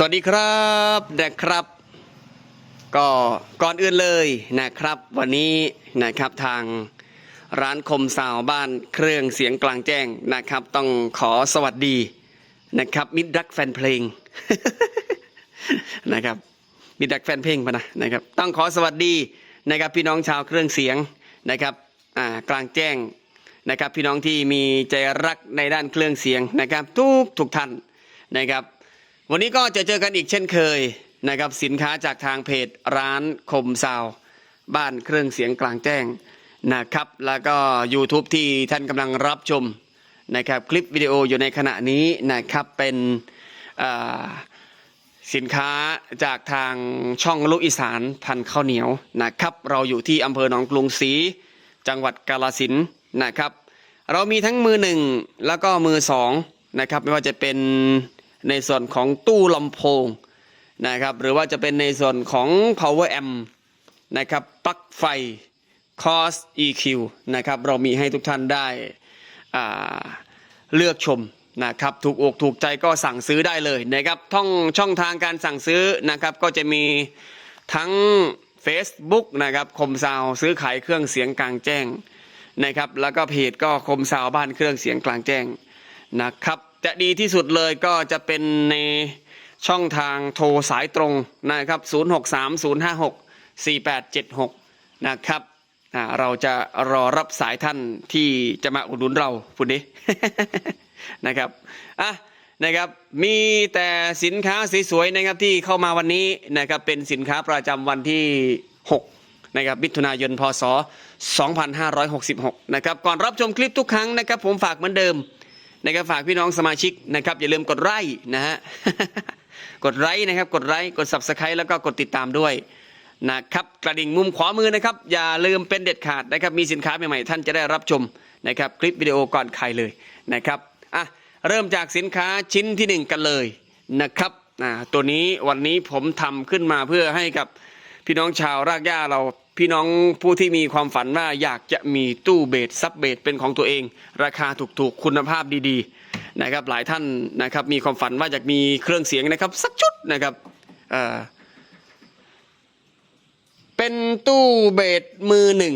สวัสดีครับนะครับ ก็ก่อนอื่นเลยนะครับ วันนี้นะครับทางร้านคมสาวบ้านเครื่องเสียงกลางแจ้งนะครับ ต้องขอสวัสดีนะครับ มิตรรักแฟนเพลงนะครับมิตรรักแฟนเพลงปะนะนะครับ ต้องขอสวัสดีนะครับพี่น้องชาวเครื่องเสียงนะครับอ่ากลางแจ้งนะครับ พี่น้องที่มีใจรักในด้านเครื่องเสียงนะครับ ทุกทุกท่านนะครับ วันนี้ก็จะเจอกันอีกเช่นเคยนะครับสินค้าจากทางเพจร้านคมซาวบ้านเครื่องเสียงกลางแจ้งนะครับ แล้วก็ YouTube ที่ท่านกำลังรับชมนะครับคลิปวิดีโออยู่ในขณะนี้นะครับเป็นสินค้าจากทางช่องลูกอีสานพันข้าวเหนียวนะครับ เราอยู่ที่อำเภอหนองกรุงศรีจังหวัดกาฬสินนะครับ เรามีทั้งมือหนึ่งแล้วก็มือสองนะครับ ไม่ว่าจะเป็น ในส่วนของตู้ลำโพงนะครับหรือว่าจะเป็นในส่วนของ power amp นะครับปลั๊กไฟ cos EQ นะครับเรามีให้ทุกท่านได้เลือกชมนะครับถูกอกถูกใจก็สั่งซื้อได้เลยนะครับท่องช่องทางการสั่งซื้อนะครับก็จะมีทั้ง Facebook นะครับคมซาวซื้อขายเครื่องเสียงกลางแจ้งนะครับแล้วก็เพจก็คมสาวบ้านเครื่องเสียงกลางแจ้งนะครับ จะดีที่สุดเลยก็จะเป็นในช่องทางโทรสายตรงนะครับ 0630564876 นะครับเราจะรอรับสายท่านที่จะมาอุดหนุนเราพูดดินะครับอะนะครับมีแต่สินค้าสวยๆนะครับที่เข้ามาวันนี้นะครับเป็นสินค้าประจำวันที่ 6 นะครับมิถุนายนพศ 2566 นะครับก่อนรับชมคลิปทุกครั้งนะครับ ผมฝากเหมือนเดิม นะครับฝากพี่น้องสมาชิกนะครับอย่าลืมกดไลค์นะฮะกดไลค์นะครับกดไลค์กด subscribe แล้วก็กดติดตามด้วยนะครับกระดิ่งมุมขวามือนะครับอย่าลืมเป็นเด็ดขาดนะครับมีสินค้าใหม่ๆท่านจะได้รับชมนะครับคลิปวิดีโอก่อนใครเลยนะครับอะเริ่มจากสินค้าชิ้นที่หนึ่งกันเลยนะครับอ่าตัวนี้วันนี้ผมทำขึ้นมาเพื่อให้กับพี่น้องชาวรากหญ้าเรา พี่น้องผู้ที่มีความฝันว่าอยากจะมีตู้เบสซับเบสเป็นของตัวเอง ราคาถูกๆคุณภาพดีๆนะครับหลายท่านนะครับมีความฝันว่าอยากมีเครื่องเสียงนะครับสักชุดนะครับเอ่อเป็นตู้เบสมือหนึ่ง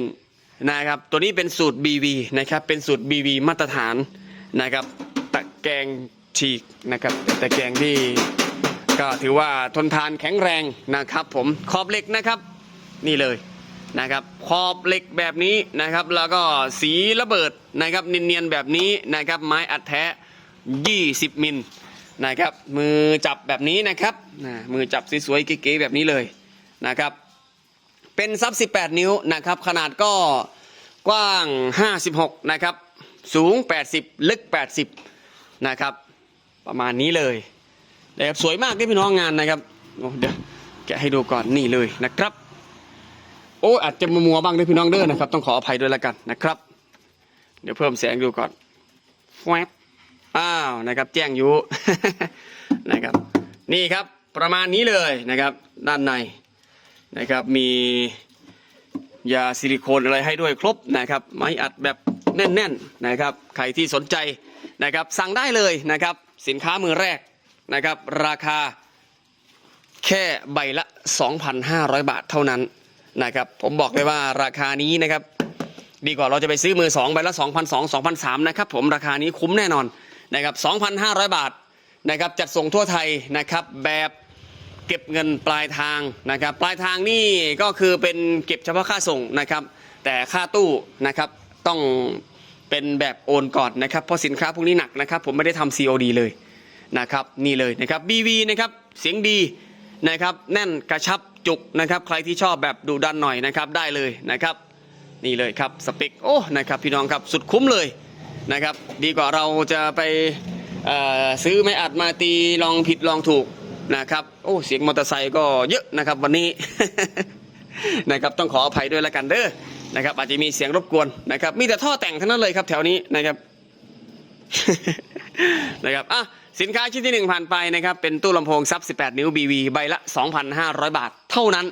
นะครับตัวนี้เป็นสูตร BV นะครับเป็นสูตร BV มาตรฐานนะครับตะแกรงฉีกนะครับตะแกรงที่ก็ถือว่าทนทานแข็งแรงนะครับผมขอบเหล็กนะครับ นี่เลย นะครับขอบเหล็กแบบนี้นะครับ แล้วก็สีระเบิดนะครับเนียนๆแบบนี้นะครับ ไม้อัดแท้ 20 มิลนะครับมือจับแบบนี้นะครับนะมือจับสวยๆเก๋ๆแบบนี้เลยนะครับเป็นซับ 18 นิ้วนะครับ ขนาดก็กว้าง 56 นะครับ สูง 80 ลึก 80 นะครับ ประมาณนี้เลยนะครับสวยมากที่พี่น้องงานนะครับเดี๋ยวแกะให้ดูก่อนนี่เลยนะครับ โอ้อาจจะมัวบ้างด้วยพี่น้องเด้อนะครับ ต้องขออภัยด้วยแล้วกันนะครับ เดี๋ยวเพิ่มแสงดูก่อนแวบอ้าวนะครับ แจ้งอยู่นะครับ นี่ครับประมาณนี้เลยนะครับ ด้านในนะครับ มียาซิลิโคนอะไรให้ด้วยครบนะครับ ไม้อัดแบบแน่น ๆนะครับ ใครที่สนใจนะครับ สั่งได้เลยนะครับ สินค้ามือแรกนะครับ ราคาแค่ใบละ 2,500 บาทเท่านั้น นะครับ ผมบอกเลยว่าราคานี้นะครับ ดีกว่าเราจะไปซื้อมือ2ใบละ2,200 2,300นะครับผมราคานี้คุ้มแน่นอนนะครับ2,500 บาทนะครับจัดส่งทั่วไทยนะครับแบบเก็บเงินปลายทางนะครับ ปลายทางนี่ก็คือเป็นเก็บเฉพาะค่าส่งนะครับ แต่ค่าตู้นะครับต้องเป็นแบบโอนก่อนนะครับเพราะสินค้าพวกนี้หนักนะครับ ผมไม่ได้ทำ COD เลยนะครับนี่เลยนะครับ BV นะครับเสียงดีนะครับแน่นกระชับ จุกนะครับ ใครที่ชอบแบบดูดันหน่อยนะครับได้เลยนะครับ นี่เลยครับสเปคโอ้นะครับพี่น้องครับสุดคุ้มเลยนะครับ ดีกว่าเราจะไปซื้อไม้อัดมาตีลองผิดลองถูกนะครับโอ้เสียงมอเตอร์ไซค์ก็เยอะนะครับวันนี้นะครับต้องขออภัยด้วยแล้วกันเด้อนะครับ อาจจะมีเสียงรบกวนนะครับ มีแต่ท่อแต่งทั้งนั้นเลยครับแถวนี้นะครับนะครับอะ สินค้าชิ้นที่หนึ่งผ่านไปนะครับเป็นตู้ลำโพงซับ 18 นิ้ว BV ใบละ 2,500 บาทเท่านั้น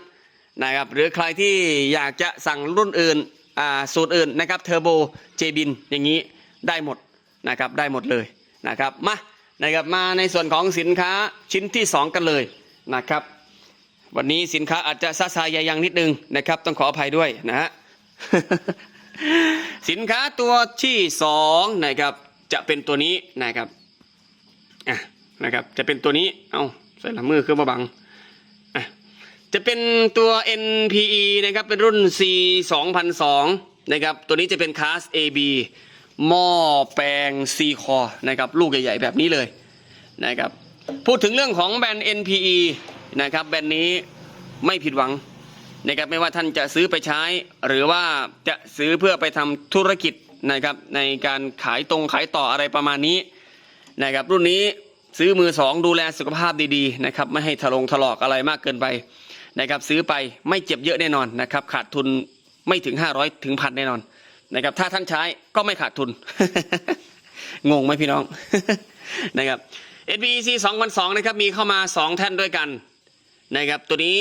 นะครับหรือใครที่อยากจะสั่งรุ่นอื่นอ่าสูตรอื่นนะครับเทอร์โบเจบินอย่างนี้ได้หมดนะครับได้หมดเลยนะครับมานะครับมาในส่วนของสินค้าชิ้นที่สองกันเลยนะครับวันนี้สินค้าอาจจะซาซายายังนิดนึงนะครับต้องขออภัยด้วยนะฮะสินค้าตัวที่สองนะครับจะเป็นตัวนี้นะครับ อะนะครับ จะเป็นตัวนี้ เอาใส่หลังมือคือมาบังอะจะเป็นตัว NPE นะครับ เป็นรุ่น C 2002นะครับ ตัวนี้จะเป็นคลาส AB หม้อแปลง C core นะครับ ลูกใหญ่ๆ แบบนี้เลยนะครับ พูดถึงเรื่องของแบรนด์ NPE นะครับ แบรนด์นี้ไม่ผิดหวังนะครับไม่ว่าท่านจะซื้อไปใช้ หรือว่าจะซื้อเพื่อไปทำธุรกิจนะครับในการขายตรงขายต่ออะไรประมาณนี้ นะครับรุ่นนี้ซื้อมือสองดูแลสุขภาพดีๆนะครับไม่ให้ถลงถลอกอะไรมากเกินไปนะครับซื้อไปไม่เจ็บเยอะแน่นอนนะครับขาดทุนไม่ถึง 500 ถึงพันแน่นอนนะครับถ้าท่านใช้ก็ไม่ขาดทุน งงไหมพี่น้องนะครับ NBEC 2002นะครับมีเข้ามา 2 แท่นด้วยกันนะครับตัวนี้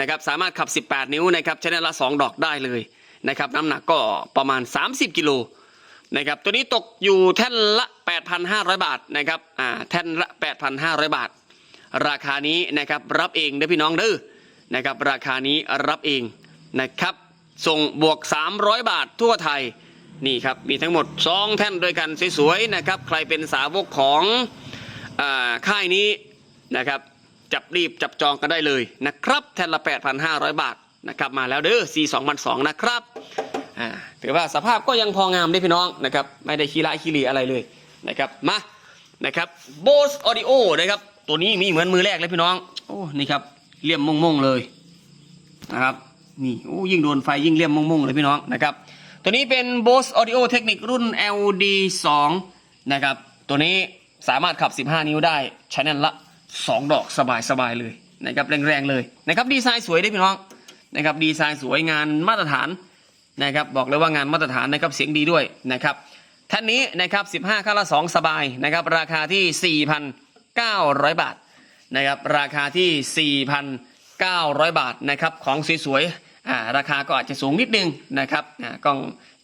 นะครับสามารถขับ 18 นิ้วนะครับใช้ได้ละ 2 ดอกได้เลยนะครับน้ำหนักก็ประมาณ 30 กิโล นะครับตัวนี้ตกอยู่แท่นละ 8,500 บาทนะครับอ่าแท่นละ 8,500 บาท ราคานี้นะครับรับเองเด้อพี่น้องเด้อนะครับราคานี้รับเองนะครับส่งบวก 300 บาททั่วไทยนี่ครับมีทั้งหมด 2 แท่นด้วยกันสวยๆนะครับใครเป็นสาวกของอค่ายนี้นะครับจับรีบจับจองกันได้เลยนะครับแท่นละ 8,500 บาทนะครับมาแล้วเด้อ C 2002นะครับ ถือว่าสภาพก็ยังพองามได้พี่น้องนะครับไม่ได้ขี้ละขี้หลีอะไรเลยนะครับมานะครับ Bose Audio นะครับตัวนี้มีเหมือนมือแรกเลยพี่น้องโอ้นี่ครับเลี่ยมมงๆเลยนะครับนี่โอ้ยิ่งโดนไฟยิ่งเลี่ยมมงๆเลยพี่น้องนะครับตัวนี้เป็น Bose Audio Technic รุ่น LD 2นะครับตัวนี้สามารถขับ 15 นิ้วได้ชแนลละสองดอกสบายสบายเลยนะครับแรงๆเลยนะครับดีไซน์สวยได้พี่น้องนะครับดีไซน์สวยงานมาตรฐาน นะครับบอกเลยว่างานมาตรฐานนะครับเสียงดีด้วยนะครับท่านนี้นะครับ15ค่าละ2สบายนะครับราคาที่ 4,900 บาทนะครับราคาที่ 4,900 บาทนะครับของสวยๆอ่าราคาก็อาจจะสูงนิดนึงนะครับอ่าก็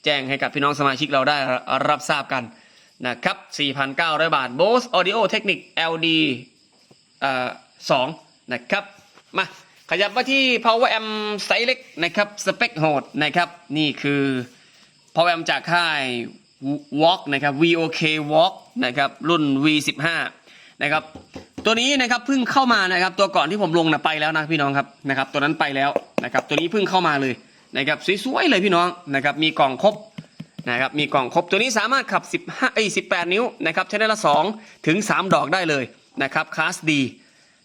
แจ้งให้กับพี่น้องสมาชิกเราได้รับทราบกันนะครับ 4,900 บาท Bose Audio Technic LD สองนะครับมา ขยับมาที่ power amp ไซส์เล็กนะครับสเปคโหดนะครับนี่คือ power amp จากค่าย Walk นะครับ VOK Walk นะครับรุ่น V15 นะครับตัวนี้นะครับเพิ่งเข้ามานะครับตัวก่อนที่ผมลงนะไปแล้วนะพี่น้องครับนะครับตัวนั้นไปแล้วนะครับตัวนี้เพิ่งเข้ามาเลยนะครับสวยๆเลยพี่น้องนะครับมีกล่องครบนะครับมีกล่องครบตัวนี้สามารถขับ 15เอ้ย18 นิ้วนะครับใช้ได้ละ 2 ถึง 3 ดอกได้เลยนะครับคลาสดี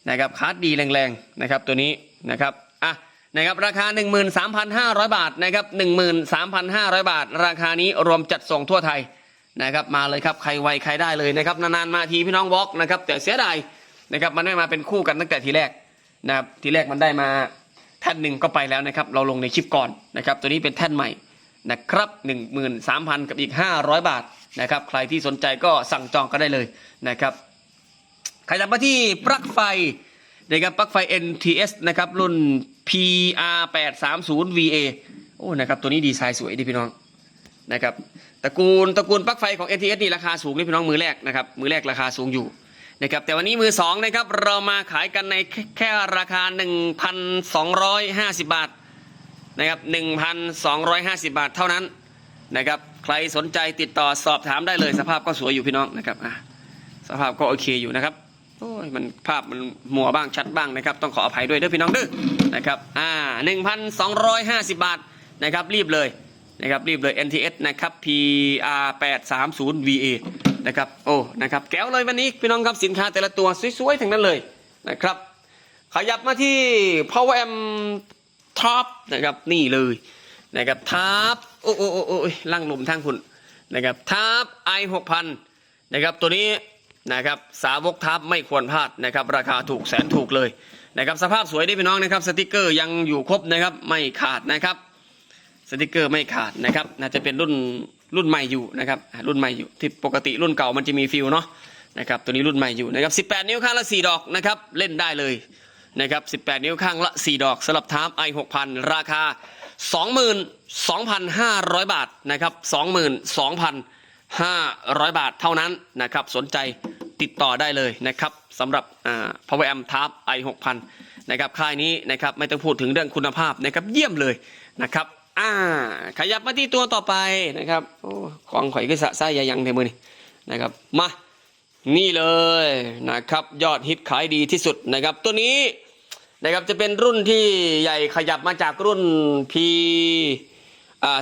นะครับคลาสดีแรงๆนะครับตัวนี้ นะครับอะนะครับราคา 13,500 บาทนะครับ13,500 บาท ราคานี้รวมจัดส่งทั่วไทยนะครับมาเลยครับใครไวใครได้เลยนะครับนานๆมาทีพี่น้องวอล์กนะครับแต่เสียดายนะครับมันไม่มาเป็นคู่กันตั้งแต่ทีแรกนะครับทีแรกมันได้มาแท่นหนึ่งก็ไปแล้วนะครับเราลงในคลิปก่อนนะครับตัวนี้เป็นแท่นใหม่นะครับ 13,000 กับอีก 500 บาทนะครับใครที่สนใจก็สั่งจองก็ได้เลยนะครับขยับมาที่ปลั๊กไฟ นะครับปลั๊กไฟ NTS นะครับรุ่น PR830 VA โอ้นะครับตัวนี้ดีไซน์สวยดีพี่น้องนะครับตระกูลตระกูลปลั๊กไฟของ NTS นี่ราคาสูงนี่พี่น้องมือแรกนะครับมือแรกราคาสูงอยู่นะครับแต่วันนี้มือสองนะครับเรามาขายกันในแค่แค่ราคา 1,250 บาทนะครับ1,250 บาทเท่านั้นนะครับใครสนใจติดต่อสอบถามได้เลยสภาพก็สวยอยู่พี่น้องนะครับอะสภาพก็โอเคอยู่นะครับ โอ้ยมันภาพมันมัวบ้างชัดบ้างนะครับ ต้องขออภัยด้วยเด้อพี่น้องเด้อนะครับอ่า1,250บาทนะครับรีบเลยนะครับรีบเลย NTS นะครับ PR830 VA นะครับโอ้นะครับแก้วเลยวันนี้พี่น้องครับสินค้าแต่ละตัวสวยๆทั้งนั้นเลยนะครับขยับมาที่ Power Amp ท็อปนะครับนี่เลยนะครับทับโอ้โอ้โอ้โอ้ยลั่งลมทางคุณนะครับทับ i 6 0 0นะครับตัวนี้ นะครับสาวกทับไม่ควรพลาดนะครับราคาถูกแสนถูกเลยนะครับสภาพสวยได้พี่น้องนะครับสติกเกอร์ยังอยู่ครบนะครับไม่ขาดนะครับสติกเกอร์ไม่ขาดนะครับน่าจะเป็นรุ่นรุ่นใหม่อยู่นะครับรุ่นใหม่อยู่ที่ปกติรุ่นเก่ามันจะมีฟิลเนาะนะครับตัวนี้รุ่นใหม่อยู่นะครับ18 นิ้วข้างละ 4 ดอกนะครับเล่นได้เลยนะครับ18 นิ้วข้างละ 4 ดอกสำหรับทาร์ป i 6000 ราคา 22,500 บาทนะครับ22,500 500 บาทเท่านั้นนะครับ สนใจติดต่อได้เลยนะครับสำหรับ Power Amp Tab i 6000นะครับค่ายนี้นะครับไม่ต้องพูดถึงเรื่องคุณภาพนะครับเยี่ยมเลยนะครับอ่าขยับมาที่ตัวต่อไปนะครับโอ้ของข่อยก็สะไส้ยายังในมือนี่นะครับมานี่เลยนะครับยอดฮิตขายดีที่สุดนะครับตัวนี้นะครับจะเป็นรุ่นที่ใหญ่ขยับมาจากรุ่น P อ่า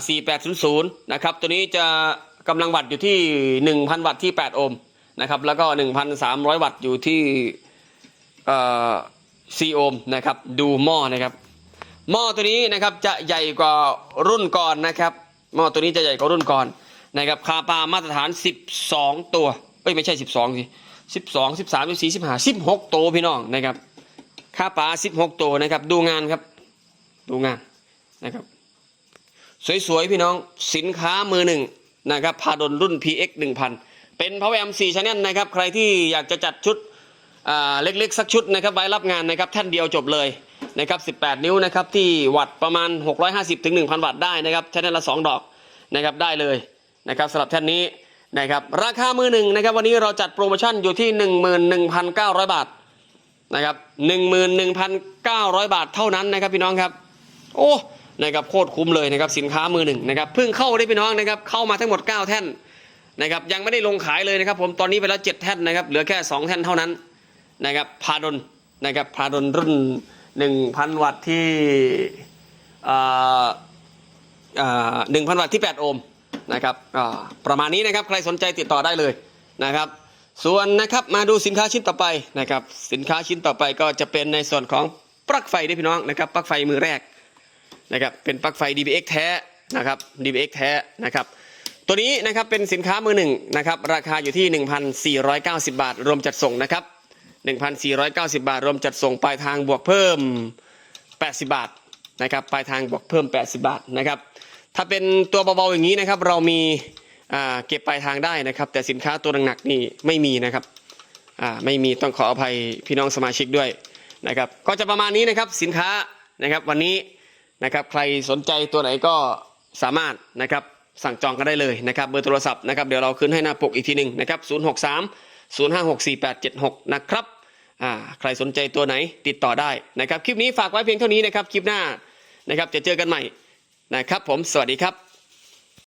4800นะครับตัวนี้จะ กำลังวัตต์อยู่ที่ 1,000 วัตต์ที่ 8 โอห์มนะครับแล้วก็ 1,300 วัตต์อยู่ที่4โอห์มนะครับดูหม้อนะครับหม้อตัวนี้นะครับจะใหญ่กว่ารุ่นก่อนนะครับหม้อตัวนี้จะใหญ่กว่ารุ่นก่อนนะครับคาปามาตรฐาน 12 ตัวเอ้ยไม่ใช่ 12สิ12 13 14 15 16 ตัวพี่น้องนะครับคาปา 16 ตัวนะครับดูงานครับดูงานนะครับสวยๆพี่น้องสินค้ามือหนึ่ง นะครับพาดลรุ่น PX 1000 เป็น Power Amp 4 Channel นะครับ ใครที่อยากจะจัดชุดเล็กๆ สักชุดนะครับไว้รับงานนะครับท่านเดียวจบเลยนะครับ 18 นิ้วนะครับที่วัตต์ประมาณ 650ถึง1,000 วัตต์ได้นะครับแท่นละ 2 ดอกนะครับได้เลยนะครับสำหรับแท่นนี้นะครับราคามือหนึ่งนะครับวันนี้เราจัดโปรโมชั่นอยู่ที่ 11,900 บาทนะครับ11,900 บาทเท่านั้นนะครับพี่น้องครับ โอ้ นะครับโคตรคุ้มเลยนะครับสินค้ามือหนึ่งนะครับเพิ่งเข้าได้พี่น้องนะครับเข้ามาทั้งหมด 9 แท่นนะครับยังไม่ได้ลงขายเลยนะครับ ผมตอนนี้ไปแล้ว 7 แท่นนะครับเหลือแค่ 2 แท่นเท่านั้นนะครับพาดลนะครับพาดลรุ่น 1,000 วัตต์ที่หนึ่งพันวัตต์ที่ 8 โอห์มนะครับอ่าประมาณนี้นะครับใครสนใจติดต่อได้เลยนะครับ ส่วนนะครับมาดูสินค้าชิ้นต่อไปนะครับสินค้าชิ้นต่อไปก็จะเป็นในส่วนของปลั๊กไฟด้วยพี่น้องนะครับปลั๊กไฟมือแรก นะครับเป็นปลั๊กไฟ DBX แท้นะครับ DBX แท้นะครับตัวนี้นะครับเป็นสินค้ามือหนึ่งนะครับราคาอยู่ที่ 1,490 บาท รวมจัดส่งนะครับ 1,490 บาท รวมจัดส่งปลายทางบวกเพิ่ม 80 บาทนะครับปลายทางบวกเพิ่ม 80 บาทนะครับถ้าเป็นตัวเบาๆอย่างนี้นะครับเรามีเก็บปลายทางได้นะครับ แต่สินค้าตัวหนักๆนี่ไม่มีนะครับไม่มีต้องขออภัยพี่น้องสมาชิกด้วยนะครับก็จะประมาณนี้นะครับสินค้านะครับวันนี้ นะครับใครสนใจตัวไหนก็สามารถนะครับสั่งจองกันได้เลยนะครับเบอร์โทรศัพท์นะครับเดี๋ยวเราขึ้นให้หน้าปกอีกทีหนึ่งนะครับ063 0564876 นะครับอ่าใครสนใจตัวไหนติดต่อได้นะครับคลิปนี้ฝากไว้เพียงเท่านี้นะครับคลิปหน้านะครับจะเจอกันใหม่นะครับผมสวัสดีครับ